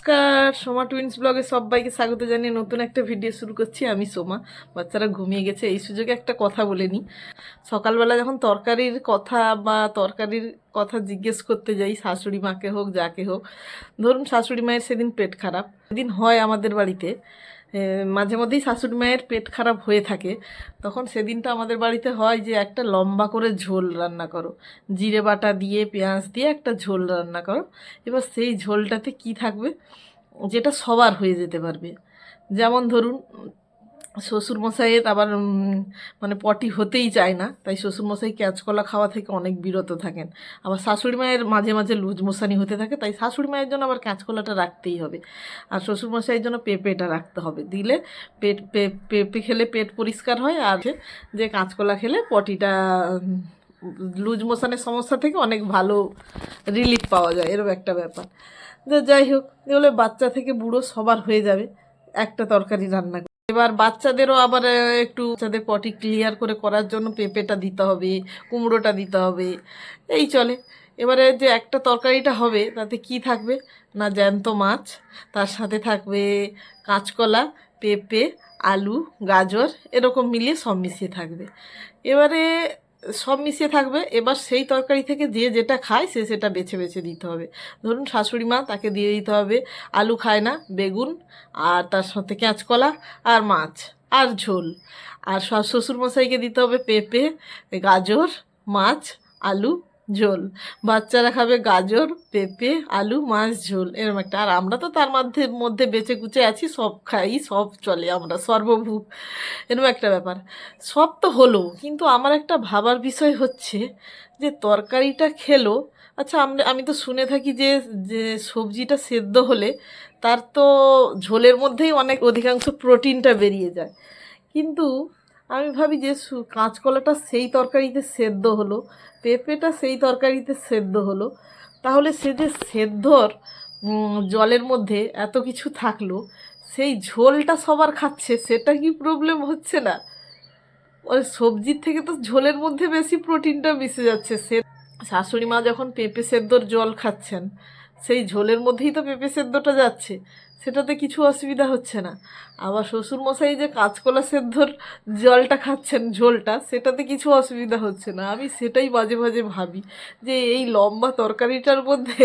নমস্কার, সোমা টুইন্স ব্লগে সবাইকে স্বাগত জানিয়ে নতুন একটা ভিডিও শুরু করছি। আমি সোমা, বাচ্চারা ঘুমিয়ে গেছে, এই সুযোগে একটা কথা বলে নিই। সকালবেলা যখন তরকারির কথা বা তরকারির কথা জিজ্ঞেস করতে যাই, শাশুড়ি মাকে হোক, যাকে হোক, ধরুন শাশুড়ি মায়ের সেদিন পেট খারাপ, সেদিন হয় আমাদের বাড়িতে। মাঝে মধ্যেই শাশুড়ি মায়ের পেট খারাপ হয়ে থাকে। তখন সেদিনটা আমাদের বাড়িতে হয় যে একটা লম্বা করে ঝোল রান্না করো। জিরে বাটা দিয়ে, পেঁয়াজ দিয়ে একটা ঝোল রান্না করো। এবার সেই ঝোলটাতে কি থাকবে? যেটা সবার হয়ে যেতে পারবে। যেমন ধরুন শ্বশুরমশাইয়ের আবার মানে পটি হতেই চায় না। তাই শ্বশুরমশাই ক্যাঁচকলা খাওয়া থেকে অনেক বিরত থাকেন। আবার শাশুড়ি মায়ের মাঝে মাঝে লুজ মশানি হতে থাকে, তাই শাশুড়ি মায়ের জন্য আবার কাঁচকলাটা রাখতেই হবে। আর শ্বশুরমশাইয়ের জন্য পেঁপেটা রাখতে হবে। দিলে পেট পেঁপে খেলে পেট পরিষ্কার হয়, আর যে কাঁচকলা খেলে পটিটা লুজ মোশনের সমস্যা থেকে অনেক ভালো রিলিফ পাওয়া যায়, এরকম একটা ব্যাপার। যাই হোক, এগুলো বাচ্চা থেকে বুড়ো সবার হয়ে যাবে। একটা তরকারি রান্না। এবার বাচ্চাদেরও আবার একটু বাচ্চাদের পটি ক্লিয়ার করে করার জন্য পেঁপেটা দিতে হবে, কুমড়োটা দিতে হবে, এই চলে। এবারে যে একটা তরকারিটা হবে, তাতে কি থাকবে? না জ্যান্ত মাছ, তার সাথে থাকবে কাঁচকলা, পেঁপে, আলু, গাজর, এরকম মিলিয়ে সব মিশিয়ে থাকবে। এবারে সব মিশিয়ে থাকবে। এবার সেই তরকারি থেকে যে যেটা খায় সে সেটা বেছে বেছে দিতে হবে। ধরুন শাশুড়ি মা তাকে দিয়ে দিতে হবে আলু খায় না, বেগুন আর তার সাথে কাঁচকলা আর মাছ আর ঝোল। আর সব শ্বশুরমশাইকে দিতে হবে পেঁপে, গাজর, মাছ, আলু ঝোল। বাচ্চারা খাবে গাজর, পেঁপে, আলু, মাছ, ঝোল এরকম একটা। আর আমরা তো তার মধ্যে মধ্যে বেঁচে কুচে আছি, সব খাই, সব চলে আমরা সর্বভূক এরকম একটা ব্যাপার। সব তো হলো, কিন্তু আমার একটা ভাবার বিষয় হচ্ছে যে তরকারিটা খেলো আচ্ছা আমরা, আমি তো শুনে থাকি যে যে সবজিটা সেদ্ধ হলে তার তো ঝোলের মধ্যেই অনেক, অধিকাংশ প্রোটিনটা বেরিয়ে যায়। কিন্তু আমি ভাবি যে কাঁচকলাটা সেই তরকারিতে সেদ্ধ হলো, পেঁপেটা সেই তরকারিতে সেদ্ধ হলো। তাহলে সে যে সেদ্ধর জলের মধ্যে এত কিছু থাকল, সেই ঝোলটা সবার খাচ্ছে, সেটা কি প্রবলেম হচ্ছে না? ওই সবজির থেকে তো ঝোলের মধ্যে বেশি প্রোটিনটা মিশে যাচ্ছে, সে, শাশুড়ি মা যখন পেঁপে সেদ্ধর জল খাচ্ছেন সেই ঝোলের মধ্যেই তো পেঁপে সেদ্ধটা যাচ্ছে, সেটাতে কিছু অসুবিধা হচ্ছে না। আবার শ্বশুরমশাই যে কাঁচকলা সেদ্ধর জলটা খাচ্ছেন, ঝোলটা, সেটাতে কিছু অসুবিধা হচ্ছে না। আমি সেটাই মাঝে মাঝে ভাবি যে এই লম্বা তরকারিটার মধ্যে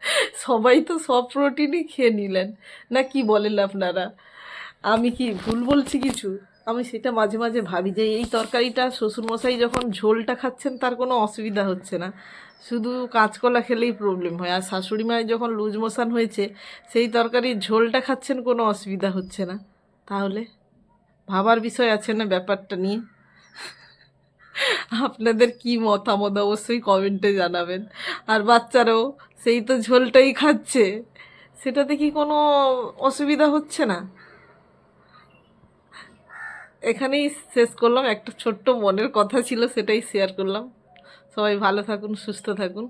সবাই তো সব প্রোটিনই খেয়ে নিলেন। না কি বলেন আপনারা? আমি কি ভুল বলছি কিছু? আমি সেটা মাঝে মাঝে ভাবি যে এই তরকারিটা শ্বশুরমশাই যখন ঝোলটা খাচ্ছেন তার কোনো অসুবিধা হচ্ছে না। শুধু কাঁচকলা খেলেই প্রবলেম হয়। আর শাশুড়ি মায়ের যখন লুজ মোশন হয়েছে, সেই তরকারির ঝোলটা খাচ্ছেন কোনো অসুবিধা হচ্ছে না। তাহলে ভাবার বিষয় আছে না ব্যাপারটা নিয়ে? আপনাদের কি মতামত অবশ্যই কমেন্টে জানাবেন। আর বাচ্চারাও সেই তো ঝোলটাই খাচ্ছে, সেটাতে কি কোনো অসুবিধা হচ্ছে না? এখানেই শেষ করলাম। একটা ছোট্ট মনের কথা ছিল, সেটাই শেয়ার করলাম। সবাই ভালো থাকুন, সুস্থ থাকুন।